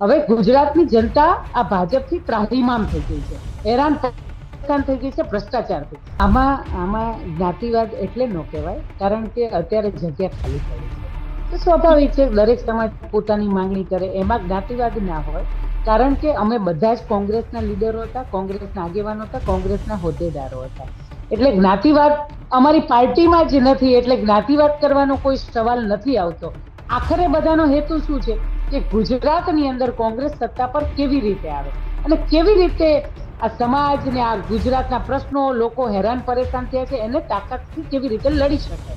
હવે ગુજરાતની જનતા આ ભાજપથી ત્રાહીમામ થઈ ગઈ છે. હેરાન પરેશાન થઈ ગઈ છે ભ્રષ્ટાચારથી આમાં આમાં જ્ઞાતિવાદ એટલે ન કહેવાય, કારણ કે અત્યારે જગ્યા ખાલી પડી છે. તો સ્વાભાવિક છે, દરેક સમાજ પોતાની માંગણી કરે, એમાં જ્ઞાતિવાદ ના હોય, કારણ કે અમે બધા જ કોંગ્રેસના લીડરો હતા, કોંગ્રેસના આગેવાનો હતા, કોંગ્રેસના હોદ્દેદારો હતા. એટલે જ્ઞાતિવાદ અમારી પાર્ટીમાં જ નથી, એટલે જ્ઞાતિવાદ કરવાનો કોઈ સવાલ નથી આવતો. આખરે બધાનો હેતુ શું છે? કે ગુજરાતની અંદર કોંગ્રેસ સત્તા પર કેવી રીતે આવે? અને કેવી રીતે આ સમાજ ને આ ગુજરાતના પ્રશ્નો લોકો હેરાન પરેશાન થયા છે, એને તાકાતથી કેવી રીતે લડી શકે?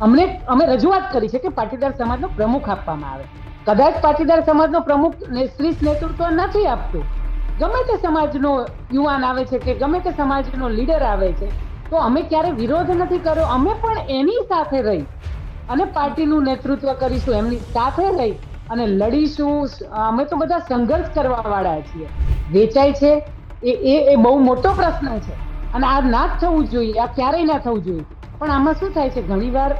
અમને, અમે રજૂઆત કરી છે કે પાટીદાર સમાજનો પ્રમુખ આપવામાં આવે. કદાચ પાટીદાર સમાજનો પ્રમુખ શ્રેષ્ઠ નેતૃત્વ નથી આપતું. ગમે તે સમાજનો યુવાન આવે છે કે ગમે તે સમાજનો લીડર આવે છે, તો અમે ક્યારે વિરોધ નથી કર્યો? અમે પણ એની સાથે રહી અને પાર્ટીનું નેતૃત્વ કરીશું, એમની સાથે રહી અને લડીશું. અમે તો બધા સંઘર્ષ કરવા વાળા છીએ. વેચાય છે? એ એ એ બહુ મોટો પ્રશ્ન છે. અને આ ના જ થવું જોઈએ, આ ક્યારેય ના થવું જોઈએ. પણ આમાં શું થાય છે? ઘણીવાર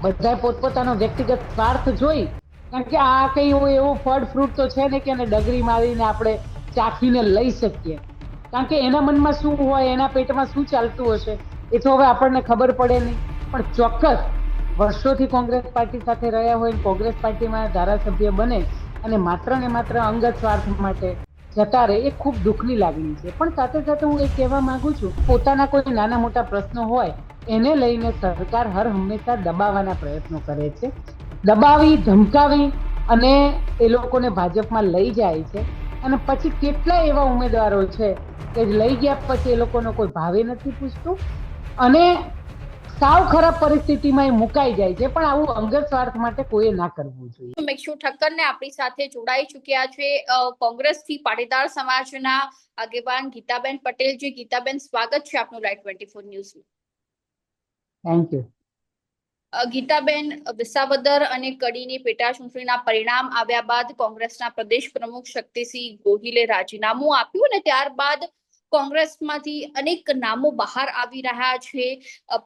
બધા પોતપોતાનો વ્યક્તિગત સ્વાર્થ જોઈ, કારણ કે આ કઈ એવો, એવું ફળ ફ્રૂટ તો છે ને કે એને ડગરી મારીને આપણે ચાખીને લઈ શકીએ. કારણ કે એના મનમાં શું હોય, એના પેટમાં શું ચાલતું હશે, એ તો હવે આપણને ખબર પડે નહીં. પણ ચોક્કસ વર્ષોથી કોંગ્રેસ પાર્ટી સાથે રહ્યા હોય કોંગ્રેસ પાર્ટીમાં ધારાસભ્ય બને અને માત્ર ને માત્ર અંગત સ્વાર્થ માટે જતા રહે, એ ખૂબ દુઃખની લાગણી છે. પણ સાથે સાથે હું એ કહેવા માંગુ છું, પોતાના કોઈ નાના મોટા પ્રશ્નો હોય, એને લઈને સરકાર હર હંમેશા દબાવવાના પ્રયત્નો કરે છે. દબાવી, ધમકાવી અને એ લોકોને ભાજપમાં લઈ જાય છે. અને પછી કેટલા એવા ઉમેદવારો છે કે લઈ ગયા પછી એ લોકોનો કોઈ ભાવે નથી પૂછતું. અને સાવ ખરાબ પરિસ્થિતિમાં એ મુકાઈ જાય છે. પણ આવું અંગત સ્વાર્થ માટે કોઈએ ના કરવું જોઈએ. મેક્ષુ ઠક્કર ને આપણી સાથે જોડાઈ ચુક્યા છે. કોંગ્રેસ કોંગ્રેસથી પાટીદાર સમાજના આગેવાન ગીતાબેન પટેલ જે ગીતાબેન સ્વાગત છે આપનું લાઈટ ટ્વેન્ટી ફોર ન્યૂઝમાં. થેન્ક યુ ગીતાબેન વિસાવદર અને કડીની પેટા ચૂંટણીના પરિણામ આવ્યા બાદ કોંગ્રેસના પ્રદેશ પ્રમુખ શક્તિસિંહ ગોહિલે રાજીનામું આપ્યું અને ત્યારબાદ કોંગ્રેસમાંથી અનેક નામો બહાર આવી રહ્યા છે.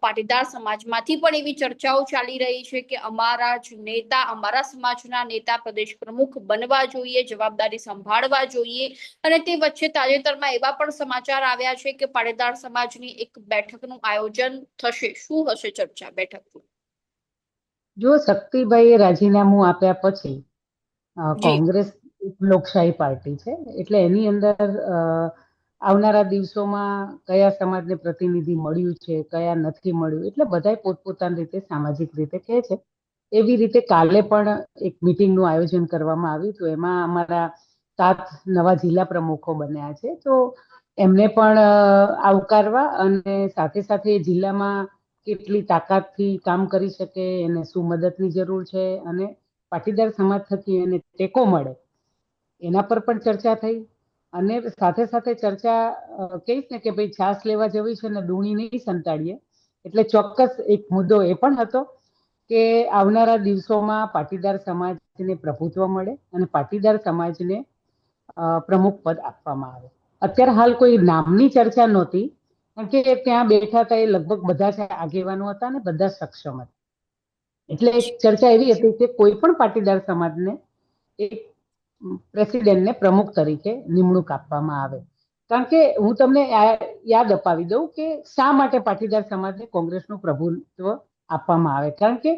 પાટીદાર સમાજમાંથી પણ એવી ચર્ચાઓ ચાલી રહી છે કે અમારા જ નેતા અમારા સમાજના નેતા પ્રદેશ પ્રમુખ બનવા જોઈએ જવાબદારી સંભાળવા જોઈએ અને તે વચ્ચે તાજેતરમાં એવા પણ સમાચાર આવ્યા છે કે પાટીદાર સમાજની એક બેઠકનું આયોજન થશે. શું હશે ચર્ચા બેઠકનું જો શક્તિભાઈએ રાજીનામું આપ્યા પછી કોંગ્રેસ લોકશાહી પાર્ટી છે એટલે એની અંદર આવનારા દિવસોમાં કયા સમાજને પ્રતિનિધિ મળ્યું છે, કયા નથી મળ્યું, એટલે બધા પોતપોતાની રીતે સામાજિક રીતે કહે છે. એવી રીતે કાલે પણ એક મિટિંગનું આયોજન કરવામાં આવ્યું હતું. એમાં અમારા સાત નવા જિલ્લા પ્રમુખો બન્યા છે. તો એમને પણ આવકારવા અને સાથે સાથે જિલ્લામાં કેટલી તાકાતથી કામ કરી શકે, એને શું મદદની જરૂર છે અને પાટીદાર સમાજ થકી એને ટેકો મળે, એના પર પણ ચર્ચા થઈ. અને સાથે સાથે ચર્ચા કહીશ ને કે ભાઈ છાસ લેવા જવી છે ને ડુંગળી નહીં સંતાડીએ. એટલે ચોક્કસ એક મુદ્દો એ પણ હતો કે આવનારા દિવસોમાં પાટીદાર સમાજને પ્રભુત્વ મળે અને પાટીદાર સમાજને પ્રમુખ પદ આપવામાં આવે. અત્યારે હાલ કોઈ નામની ચર્ચા નહોતી, કારણ કે ત્યાં બેઠા હતા એ લગભગ બધા આગેવાનો હતા અને બધા સક્ષમ હતા. એટલે એક ચર્ચા એવી હતી કે કોઈ પણ પાટીદાર સમાજને એક પ્રેસિડેન્ટને પ્રમુખ તરીકે નિમણૂક આપવામાં આવે. કારણ કે હું તમને યાદ અપાવી દઉં કે શા માટે પાટીદાર સમાજને કોંગ્રેસનું પ્રભુત્વ આપવામાં આવે? કારણ કે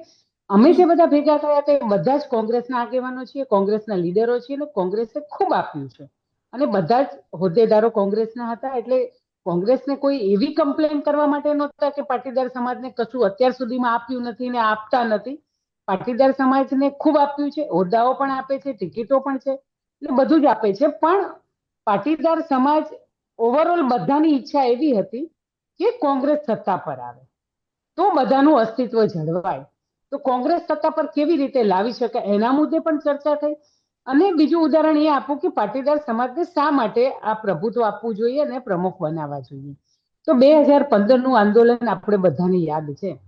અમે જે બધા ભેગા થયા તે બધા જ કોંગ્રેસના આગેવાનો છીએ, કોંગ્રેસના લીડરો છીએ અને કોંગ્રેસે ખૂબ આપ્યું છે. અને બધા જ હોદ્દેદારો કોંગ્રેસના હતા એટલે કોંગ્રેસને કોઈ એવી કમ્પ્લેન કરવા માટે નહોતા કે પાટીદાર સમાજને કશું અત્યાર સુધીમાં આપ્યું નથી ને આપતા નથી. પાટીદાર સમાજને ખૂબ આપ્યું છે, હોદ્દાઓ પણ આપે છે, ટિકિટો પણ છે, એટલે બધું જ આપે છે. પણ પાટીદાર સમાજ ઓવરઓલ બધાની ઈચ્છા એવી હતી કે કોંગ્રેસ સત્તા પર આવે. તો બધાનું અસ્તિત્વ જળવાય. તો કોંગ્રેસ સત્તા પર કેવી રીતે લાવી શકાય? એના મુદ્દે પણ ચર્ચા થઈ. અને બીજું ઉદાહરણ એ આપું કે પાટીદાર સમાજને શા માટે આ પ્રભુત્વ આપવું જોઈએ અને પ્રમુખ બનાવવા જોઈએ? તો બે હજાર પંદરનું આંદોલન આપણે બધાને યાદ છે.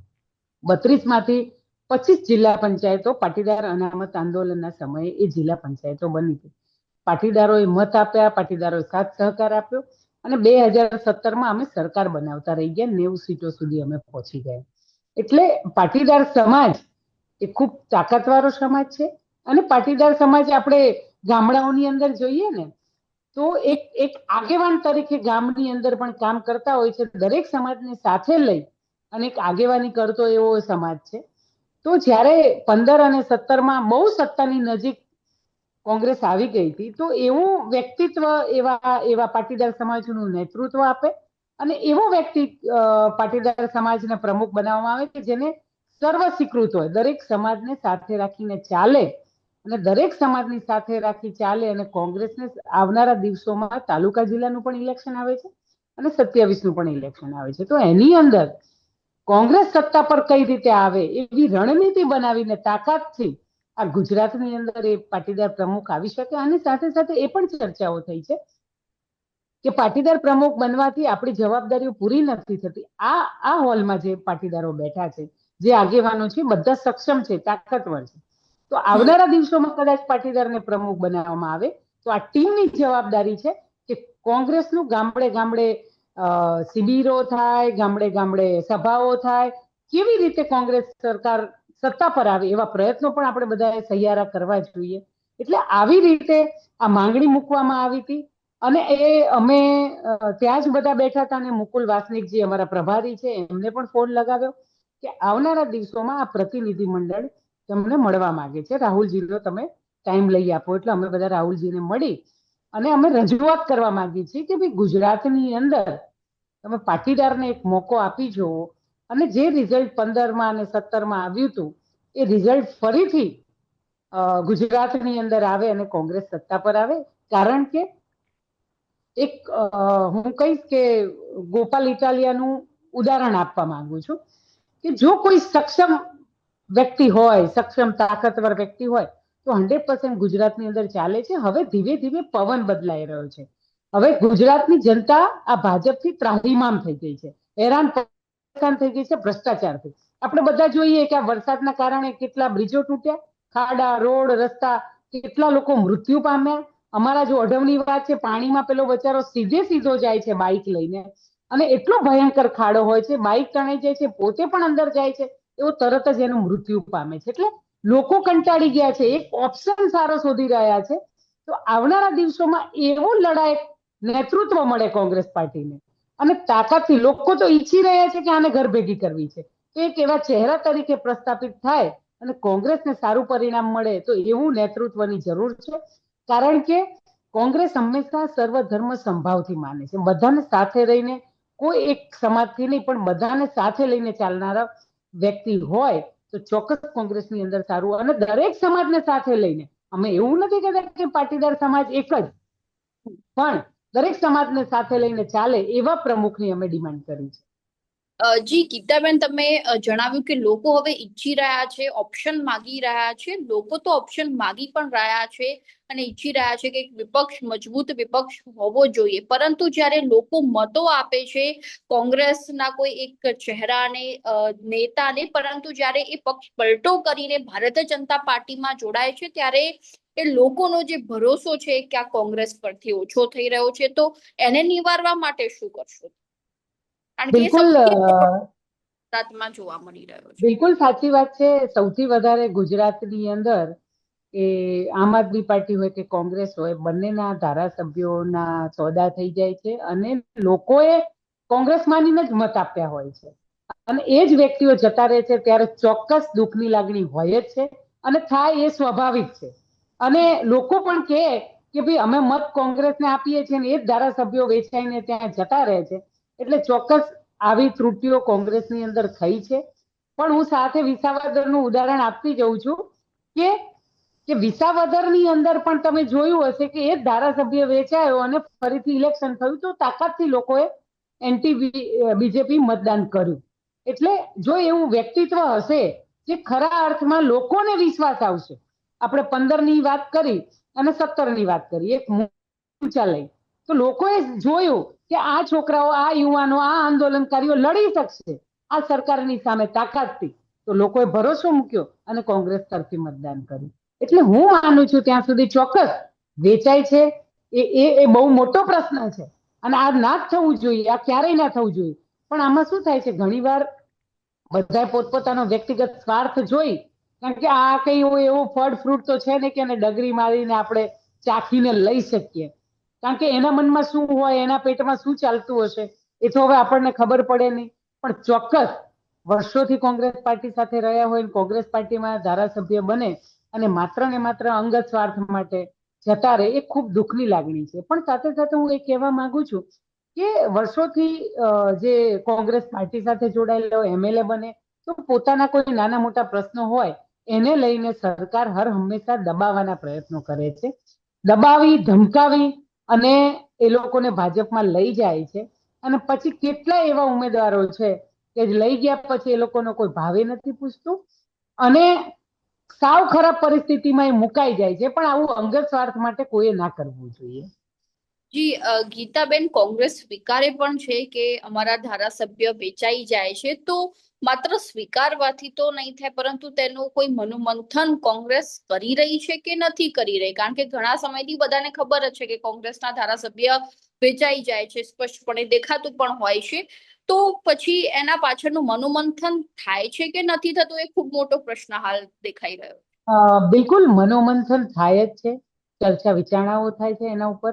બત્રીસમાંથી પચીસ જિલ્લા પંચાયતો પાટીદાર અનામત આંદોલનના સમયે એ જિલ્લા પંચાયતો બની હતી પાટીદારોએ મત આપ્યા, પાટીદારોએ સાથ સહકાર આપ્યો અને બે હજાર સત્તરમાં અમે સરકાર બનાવતા રહી ગયા, નેવું સીટો સુધી અમે પહોંચી ગયા. એટલે પાટીદાર સમાજ એ ખૂબ તાકાતવાળો સમાજ છે અને પાટીદાર સમાજ આપણે ગામડાઓની અંદર જોઈએ ને, તો એક એક આગેવાન તરીકે ગામની અંદર પણ કામ કરતા હોય છે. દરેક સમાજને સાથે લઈ અને એક આગેવાની કરતો એવો સમાજ છે. તો જ્યારે પંદર અને સત્તરમાં બહુ સત્તાની નજીક કોંગ્રેસ આવી ગઈ હતી, તો એવું વ્યક્તિત્વ એવા એવા પાટીદાર સમાજનું નેતૃત્વ આપે અને એવો વ્યક્તિ પાટીદાર સમાજને પ્રમુખ બનાવવામાં આવે કે જેને સર્વ સ્વીકૃત હોય. દરેક સમાજને સાથે રાખીને ચાલે અને દરેક સમાજની સાથે રાખી ચાલે અને કોંગ્રેસને આવનારા દિવસોમાં તાલુકા જિલ્લાનું પણ ઇલેક્શન આવે છે અને સત્યાવીસનું પણ ઇલેક્શન આવે છે. તો એની અંદર કોંગ્રેસ સત્તા પર કઈ રીતે આવે એવી રણનીતિ બનાવીને તાકાતથી આ ગુજરાતની અંદર એ પાટીદાર પ્રમુખ આવી શકે અને સાથે સાથે એ પણ ચર્ચાઓ થઈ છે કે પાટીદાર પ્રમુખ બનવાથી આપણી જવાબદારીઓ પૂરી નથી થતી. આ આ હોલમાં જે પાટીદારો બેઠા છે, જે આગેવાનો છે, બધા સક્ષમ છે, તાકાતવર છે. તો આવનારા દિવસોમાં કદાચ પાટીદારને પ્રમુખ બનાવવામાં આવે તો આ ટીમની જવાબદારી છે કે કોંગ્રેસનું ગામડે ગામડે શિબિરો થાય, ગામડે ગામડે સભાઓ થાય, કેવી રીતે કોંગ્રેસ સરકાર સત્તા પર આવે એવા પ્રયત્નો પણ આપણે બધાએ સહિયારા કરવા જોઈએ. એટલે આવી રીતે આ માંગણી મૂકવામાં આવી હતી અને એ અમે ત્યાં જ બધા બેઠા હતા અને મુકુલ વાસનિકજી અમારા પ્રભારી છે એમને પણ ફોન લગાવ્યો કે આવનારા દિવસોમાં આ પ્રતિનિધિ મંડળ તમને મળવા માંગે છે. રાહુલજીનો તમે ટાઈમ લઈ આપો. એટલે અમે બધા રાહુલજીને મળી અને અમે રજૂઆત કરવા માંગીએ છીએ કે ભાઈ ગુજરાતની અંદર તમે પાટીદારને એક મોકો આપી જુઓ. અને જે રિઝલ્ટ પંદરમાં અને સત્તરમાં આવ્યું હતું, એ રિઝલ્ટ ફરીથી ગુજરાતની અંદર આવે અને કોંગ્રેસ સત્તા પર આવે. કારણ કે એક હું કહીશ કે ગોપાલ ઇટાલિયાનું ઉદાહરણ આપવા માંગુ છું કે જો કોઈ સક્ષમ વ્યક્તિ હોય, સક્ષમ તાકાતવર વ્યક્તિ હોય તો હંડ્રેડ પર્સન્ટ ગુજરાતની અંદર ચાલે છે. હવે ધીમે ધીમે પવન બદલાઈ રહ્યો છે. હવે ગુજરાતની જનતા આ ભાજપથી ત્રાહિમામ થઈ ગઈ છે. હેરાન પરેશાન થઈ ગઈ છે ભ્રષ્ટાચારથી આપણે બધા જોઈએ કે આ વરસાદના કારણે કેટલા બ્રિજો તૂટ્યા, ખાડા, રોડ, રસ્તા, કેટલા લોકો મૃત્યુ પામ્યા. અમારા જો અઢવની વાત છે, પાણીમાં પેલો બચારો સીધે સીધો જાય છે બાઇક લઈને. અને એટલો ભયંકર ખાડો હોય છે, બાઇક તણાઈ જાય છે, પોતે પણ અંદર જાય છે. એવો તરત જ એનું મૃત્યુ પામે છે. એટલે લોકો કંટાળી ગયા છે, એક ઓપ્શન સારો શોધી રહ્યા છે. તો આવનારા દિવસોમાં એવો લડાયક નેતૃત્વ મળે કોંગ્રેસ પાર્ટીને. અને તાકાતથી લોકો તો ઈચ્છી રહ્યા છે કે આને ઘર ભેગી કરવી છે. એક એવા ચહેરા તરીકે પ્રસ્થાપિત થાય અને કોંગ્રેસને સારું પરિણામ મળે તો એવું નેતૃત્વની જરૂર છે. કારણ કે કોંગ્રેસ હંમેશા સર્વધર્મ સંભાવથી માને છે. બધાને સાથે રહીને કોઈ એક સમાજથી નહીં, પણ બધાને સાથે લઈને ચાલનારા વ્યક્તિ હોય તો ચોક્કસ કોંગ્રેસની અંદર સારું અને દરેક સમાજને સાથે લઈને, અમે એવું નથી કહેતા કે પાટીદાર સમાજ એક જ. પણ દરેક સમાજને સાથે લઈને ચાલે એવા પ્રમુખની અમે ડિમાન્ડ કરી છે. જી, ગીતાબેન, તમે જણાવ્યું કે લોકો હવે ઈચ્છી રહ્યા છે ઓપ્શન માગી રહ્યા છે. લોકો તો ઓપ્શન માગી પણ રહ્યા છે અને ઈચ્છી રહ્યા છે કે વિપક્ષ, મજબૂત વિપક્ષ હોવો જોઈએ. પરંતુ જ્યારે લોકો મતો આપે છે, કોંગ્રેસના કોઈ એક ચહેરાને નેતાને, પરંતુ જ્યારે એ પક્ષ પલટો કરીને ભારતીય જનતા પાર્ટીમાં જોડાય છે, ત્યારે એ લોકોનો જે ભરોસો છે કે આ કોંગ્રેસ પરથી ઓછો થઈ રહ્યો છે, તો એને નિવારવા માટે શું કરશો? કારણ કે બિલકુલ ગુજરાતમાં જોવા મળી રહ્યો છે. બિલકુલ સાચી વાત છે. સૌથી વધારે ગુજરાતની અંદર એ આમ આદમી પાર્ટી હોય કે કોંગ્રેસ હોય બંનેના ધારાસભ્યોના સોદા થઈ જાય છે અને લોકોએ કોંગ્રેસ માનીને જ મત આપ્યા હોય છે. અને એ જ વ્યક્તિઓ જતા રહે છે ત્યારે ચોક્કસ દુઃખની લાગણી હોય જ છે અને થાય એ સ્વાભાવિક છે. અને લોકો પણ કહે કે ભાઈ અમે મત કોંગ્રેસને આપીએ છીએ ને એ જ ધારાસભ્યો વેચાઈને ત્યાં જતા રહે છે. એટલે ચોક્કસ આવી ત્રુટિઓ કોંગ્રેસની અંદર થઈ છે. પણ હું સાથે વિસાવદરનું ઉદાહરણ આપતી જઉં છું કે કે વિસાવદરની અંદર પણ તમે જોયું હશે કે એ ધારાસભ્ય વેચાયો અને ફરીથી ઇલેક્શન થયું તો તાકાતથી લોકોએ એન્ટી બીજેપી મતદાન કર્યું. એટલે જો એવું વ્યક્તિત્વ હશે જે ખરા અર્થમાં લોકોને વિશ્વાસ આવશે, આપણે પંદરની વાત કરી અને સત્તરની વાત કરી, એક ઊંચા લઈ તો લોકોએ જોયું કે આ છોકરાઓ, આ યુવાનો, આ આંદોલનકારીઓ લડી શકશે. આ સરકારની સામે તાકાતથી તો લોકોએ ભરોસો મૂક્યો અને કોંગ્રેસ તરફી મતદાન કર્યું. એટલે હું માનું છું ત્યાં સુધી ચોક્કસ વેચાય છે. એ એ એ બહુ મોટો પ્રશ્ન છે. અને આ ના જ થવું જોઈએ, આ ક્યારેય ના થવું જોઈએ. પણ આમાં શું થાય છે? ઘણીવાર બધા પોતપોતાનો વ્યક્તિગત સ્વાર્થ જોઈ. કારણ કે આ કઈ એવું ફળ, ફ્રૂટ તો છે ને કે ડગરી મારીને આપણે ચાખીને લઈ શકીએ. કારણ કે એના મનમાં શું હોય, એના પેટમાં શું ચાલતું હશે, એ તો હવે આપણને ખબર પડે નહીં. પણ ચોક્કસ વર્ષોથી કોંગ્રેસ પાર્ટી સાથે રહ્યા હોય કોંગ્રેસ પાર્ટીમાં ધારાસભ્ય બને અને માત્ર ને માત્ર અંગત સ્વાર્થ માટે જતા રહે, એ ખૂબ દુઃખની લાગણી છે. પણ સાથે સાથે હું એ કહેવા માંગુ છું કે વર્ષોથી જે કોંગ્રેસ પાર્ટી સાથે જોડાયેલો એમએલએ બને, તો પોતાના કોઈ નાના મોટા પ્રશ્નો હોય, એને લઈને સરકાર હર હંમેશા દબાવવાના પ્રયત્નો કરે છે. દબાવી, ધમકાવી અને એ લોકોને ભાજપમાં લઈ જાય છે. અને પછી કેટલા એવા ઉમેદવારો છે કે લઈ ગયા પછી એ લોકોનો કોઈ ભાવે નથી પૂછતું. અને સાવ ખરાબ પરિસ્થિતિમાં એ મુકાઈ જાય છે. પણ આવું અંગત સ્વાર્થ માટે કોઈએ ના કરવું જોઈએ. જી ગીતાબેન કોંગ્રેસ સ્વીકારે પણ છે કે અમારા ધારાસભ્ય વેચાઈ જાય છે. તો માત્ર સ્વીકારવાથી તો નહીં થાય, પરંતુ તેનું કોઈ મનોમંથન કોંગ્રેસ કરી રહી છે કે નથી કરી રહી? કારણ કે ઘણા સમયથી બધાને ખબર જ છે કે કોંગ્રેસના ધારાસભ્ય વેચાઈ જાય છે, સ્પષ્ટપણે દેખાતું પણ હોય છે. તો પછી એના પાછળનું મનોમંથન થાય છે કે નથી થતું એ ખૂબ મોટો પ્રશ્ન હાલ દેખાઈ રહ્યો બિલકુલ મનોમંથન થાય જ છે, ચર્ચા વિચારણાઓ થાય છે એના ઉપર.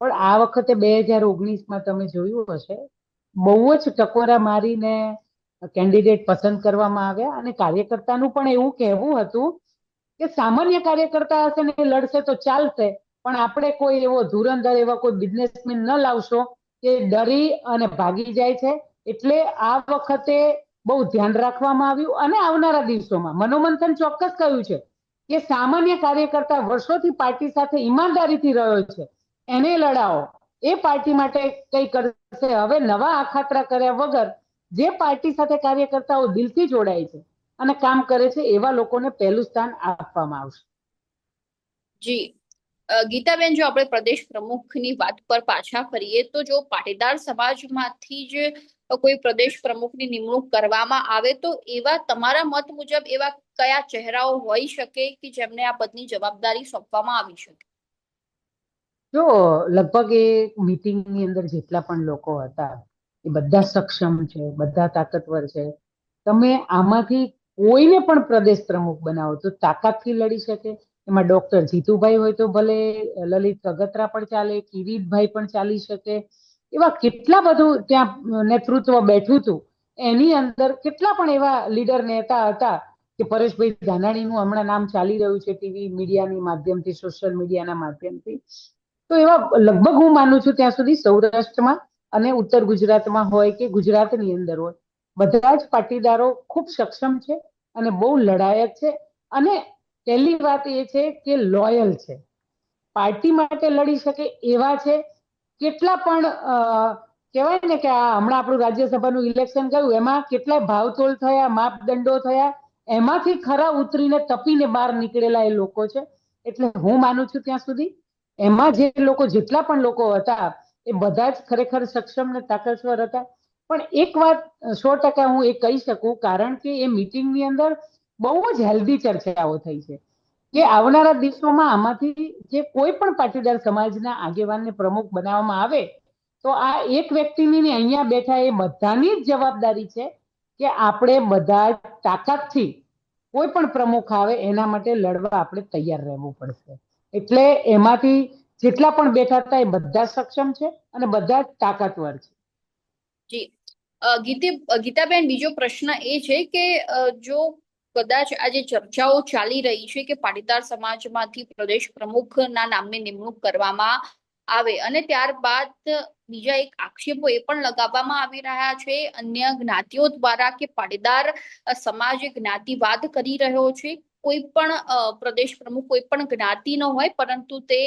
પણ આ વખતે બે હજાર ઓગણીસમાં તમે જોયું હશે, બહુ જ ટકોરા મારીને કેન્ડિડેટ પસંદ કરવામાં આવ્યા અને કાર્યકર્તાનું પણ એવું કહેવું હતું કે સામાન્ય કાર્યકર્તા હશે ને લડશે તો ચાલશે, પણ આપણે કોઈ એવો ધુરંધર એવા કોઈ બિઝનેસમેન ન લાવશો કે ડરી અને ભાગી જાય છે. એટલે આ વખતે બહુ ધ્યાન રાખવામાં આવ્યું અને આવનારા દિવસોમાં મનોમંથન ચોક્કસ કહ્યું છે કે સામાન્ય કાર્યકર્તા વર્ષોથી પાર્ટી સાથે ઈમાનદારીથી રહ્યો છે. એને લડાવો. એ પાર્ટી માટે કઈ કરશે? હવે નવા આખાતરા કર્યા વગર જે પાર્ટી સાથે કાર્યકર્તાઓ દિલથી જોડાય છે અને કામ કરે છે એવા લોકોને પહેલું સ્થાન આપવામાં આવશે. જી. ગીતાબેન જો આપણે પ્રદેશ પ્રમુખની વાત પર પાછા ફરીએ તો જો પાટીદાર સમાજમાંથી જ કોઈ પ્રદેશ પ્રમુખની નિમણૂક કરવામાં આવે તો એવા તમારા મત મુજબ એવા કયા ચહેરાઓ હોઈ શકે કે જેમને આ પદની જવાબદારી સોંપવામાં આવી શકે? જો લગભગ એ મીટિંગની અંદર જેટલા પણ લોકો હતા એ બધા સક્ષમ છે, બધા તાકતવર છે. તમે આમાંથી કોઈને પણ પ્રદેશ પ્રમુખ બનાવો તો તાકાતથી લડી શકે. એમાં ડોક્ટર જીતુભાઈ હોય તો ભલે, લલિત કગતરા પણ ચાલે, કિરીટભાઈ પણ ચાલી શકે. એવા કેટલા બધું ત્યાં નેતૃત્વ બેઠું હતું. એની અંદર કેટલા પણ એવા લીડર નેતા હતા કે પરેશભાઈ ધાનાણીનું હમણાં નામ ચાલી રહ્યું છે ટીવી મીડિયાની માધ્યમથી, સોશિયલ મીડિયાના માધ્યમથી. તો એવા લગભગ હું માનું છું ત્યાં સુધી સૌરાષ્ટ્રમાં અને ઉત્તર ગુજરાતમાં હોય કે ગુજરાતની અંદર હોય. બધા જ પાટીદારો ખૂબ સક્ષમ છે અને બહુ લડાયક છે. અને પહેલી વાત એ છે કે લોયલ છે. પાર્ટી માટે લડી શકે એવા છે. કેટલા પણ કહેવાય ને કે આ હમણાં આપણું રાજ્યસભાનું ઇલેક્શન ગયું, એમાં કેટલા ભાવતોલ થયા, માપદંડો થયા, એમાંથી ખરા ઉતરીને તપીને બહાર નીકળેલા એ લોકો છે. એટલે હું માનું છું ત્યાં સુધી, એમાં જે લોકો, જેટલા પણ લોકો હતા એ બધા જ ખરેખર સક્ષમ ને તાકતવર હતા. પણ એક વાત સો ટકા હું એ કહી શકું, કારણ કે એ મીટિંગની અંદર બહુ જ હેલ્ધી ચર્ચાઓ થઈ છે. કે આવનારા દિવસોમાં આમાંથી જે કોઈ પણ પાટીદાર સમાજના આગેવાનને પ્રમુખ બનાવવામાં આવે, તો આ એક વ્યક્તિની ને અહીંયા બેઠા એ બધાની જ જવાબદારી છે કે આપણે બધા તાકાતથી કોઈ પણ પ્રમુખ આવે, એના માટે લડવા આપણે તૈયાર રહેવું પડશે. એટલે એમાંથી જેટલા પણ બેઠા હતા એ બધા સક્ષમ છે અને બધા તાકાતવર છે. જી. ગીતે ગીતાબેન, બીજો પ્રશ્ન એ છે કે જો કદાચ આજે ચર્ચાઓ ચાલી રહી છે કે પાટીદાર સમાજમાંથી પ્રદેશ પ્રમુખના નામની નિમણૂક કરવામાં આવે અને ત્યારબાદ બીજા એક આક્ષેપો એ પણ લગાવવામાં આવી રહ્યા છે, અન્ય જ્ઞાતિઓ દ્વારા કે પાટીદાર સમાજ જ્ઞાતિવાદ કરી રહ્યો છે? કોઈ પણ પ્રદેશ પ્રમુખ કોઈ પણ જ્ઞાતિનો હોય, પરંતુ તે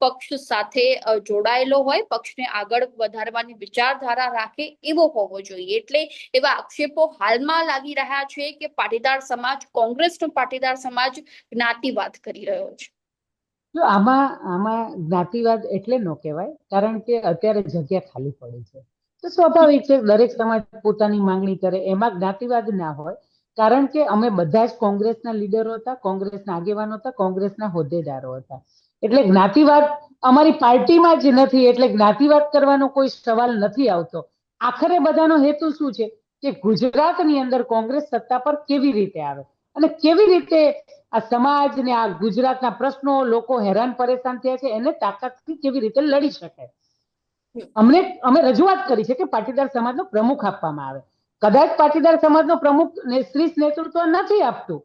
પક્ષ સાથે જોડાયેલો હોય, પક્ષને આગળ વધારવાની વિચારધારા રાખે એવો હોવો જોઈએ. એટલે એવા આક્ષેપો હાલમાં લાગી રહ્યા છે કે પાટીદાર સમાજ કોંગ્રેસનો પાટીદાર સમાજ જ્ઞાતિવાદ કરી રહ્યો છે. જો આમાં આમાં જ્ઞાતિવાદ એટલે નો કહેવાય, કારણ કે અત્યારે જગ્યા ખાલી પડી છે. તો સ્વાભાવિક છે, દરેક સમાજ પોતાની માંગણી કરે, એમાં જ્ઞાતિવાદ ના હોય કારણ કે અમે બધા જ કોંગ્રેસના લીડરો હતા, કોંગ્રેસના આગેવાનો હતા, કોંગ્રેસના હોદ્દેદારો હતા. એટલે જ્ઞાતિવાદ અમારી પાર્ટીમાં જ નથી, એટલે જ્ઞાતિવાદ કરવાનો કોઈ સવાલ નથી આવતો. આખરે બધાનો હેતુ શું છે? કે ગુજરાતની અંદર કોંગ્રેસ સત્તા પર કેવી રીતે આવે? અને કેવી રીતે આ સમાજ ને આ ગુજરાતના પ્રશ્નો લોકો હેરાન પરેશાન થયા છે, એને તાકાતથી કેવી રીતે લડી શકે અમને, અમે રજૂઆત કરી છે કે પાટીદાર સમાજનો પ્રમુખ આપવામાં આવે. કદાચ પાટીદાર સમાજનો પ્રમુખ શ્રેષ્ઠ નેતૃત્વ નથી આપતું.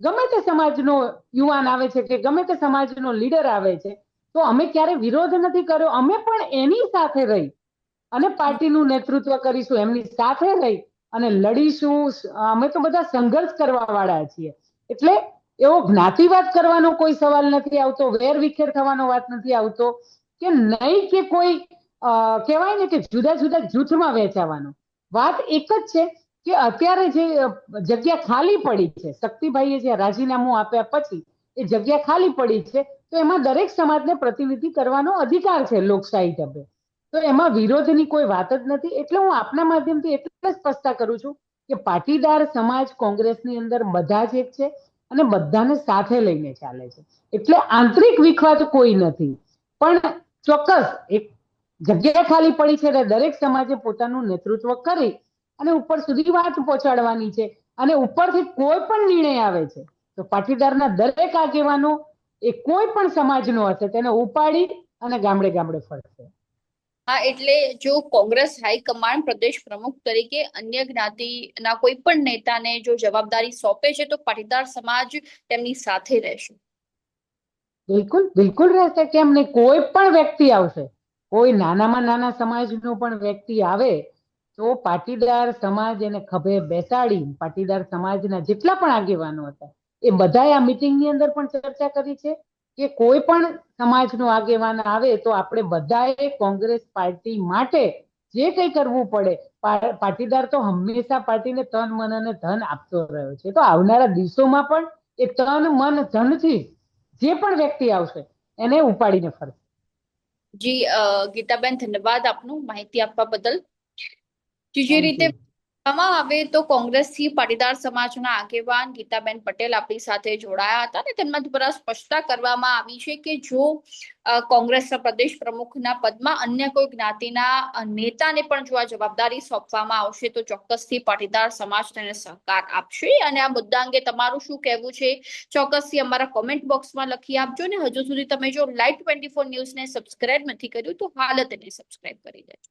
ગમે તે સમાજનો યુવાન આવે છે કે ગમે તે સમાજનો લીડર આવે છે, તો અમે ક્યારે વિરોધ નથી કર્યો. અમે પણ એની સાથે રહી અને પાર્ટીનું નેતૃત્વ કરીશું, એમની સાથે રહી અને લડીશું. અમે તો બધા સંઘર્ષ કરવા વાળા છીએ. એટલે એવો જ્ઞાતિવાદ કરવાનો કોઈ સવાલ નથી આવતો વેર વિખેર થવાનો વાત નથી આવતો કે નહીં કે કોઈ કહેવાય ને કે જુદા જુદા જૂથમાં વહેંચાવાનો વાત એક જ છે કે અત્યારે જે જગ્યા ખાલી પડી છે, શક્તિભાઈએ જે રાજીનામું આપ્યા પછી એ જગ્યા ખાલી પડી છે, તો એમાં દરેક સમાજને પ્રતિનિધિ કરવાનો અધિકાર છે લોકશાહી ઢબે. તો એમાં વિરોધની કોઈ વાત જ નથી, એટલે હું આપના માધ્યમથી એટલે સ્પષ્ટતા કરું છું કે પાટીદાર સમાજ કોંગ્રેસની અંદર બધા જ એક છે અને બધાને સાથે લઈને ચાલે છે. એટલે આંતરિક વિખવાદ કોઈ નથી. પણ ચોક્કસ એક જગ્યા ખાલી પડી છે એટલે દરેક સમાજે પોતાનું નેતૃત્વ કરી અને ઉપર સુધી વાત પહોંચાડવાની છે. અને ઉપરથી કોઈ પણ નિર્ણય આવે છે તો પાટીદારના દરેક આગેવાનો એ કોઈ પણ સમાજનો હશે તેને ઉપાડી અને ગામડે ગામડે ફરશે. હા એટલે જો કોંગ્રેસ હાઈકમાન્ડ પ્રદેશ પ્રમુખ તરીકે અન્ય જ્ઞાતિના કોઈ પણ નેતાને જો જવાબદારી સોંપે છે તો પાટીદાર સમાજ તેમની સાથે રહેશે. બિલકુલ બિલકુલ રહેશે કેમ નહીં? કોઈ પણ વ્યક્તિ આવશે કોઈ નાનામાં નાના સમાજનો પણ વ્યક્તિ આવે, તો પાટીદાર સમાજ એને ખભે બેસાડી પાટીદાર સમાજના જેટલા પણ આગેવાનો હતા, એ બધાએ આ મિટિંગની અંદર પણ ચર્ચા કરી છે કે કોઈ પણ સમાજનો આગેવાન આવે તો આપણે બધાએ કોંગ્રેસ પાર્ટી માટે જે કંઈ કરવું પડે પાટીદાર તો હંમેશા પાર્ટીને તન, મન અને ધન આપતો રહ્યો છે. તો આવનારા દિવસોમાં પણ એ તન, મન, ધનથી જે પણ વ્યક્તિ આવશે એને ઉપાડીને ફરશે. જી અ, ગીતાબેન ધન્યવાદ આપનું માહિતી આપવા બદલ. જી રીતે કહેવામાં આવે તો કોંગ્રેસથી પાટીદાર સમાજના આગેવાન ગીતાબેન પટેલ આપણી સાથે જોડાયા હતા અને તેમના દ્વારા સ્પષ્ટતા કરવામાં આવી છે કે જો કોંગ્રેસના પ્રદેશ પ્રમુખના પદમાં અન્ય કોઈ જ્ઞાતિના નેતાને પણ જો આ જવાબદારી સોંપવામાં આવશે તો ચોક્કસથી પાટીદાર સમાજ તેને સહકાર આપશે. અને આ મુદ્દા અંગે તમારું શું કહેવું છે? ચોક્કસથી અમારા કોમેન્ટ બોક્સમાં લખી આપજો ને હજુ સુધી તમે જો લાઈવ ટ્વેન્ટી ફોર ન્યૂઝને સબસ્ક્રાઇબ નથી કર્યું તો હાલ તેને સબસ્ક્રાઇબ કરી દેજો.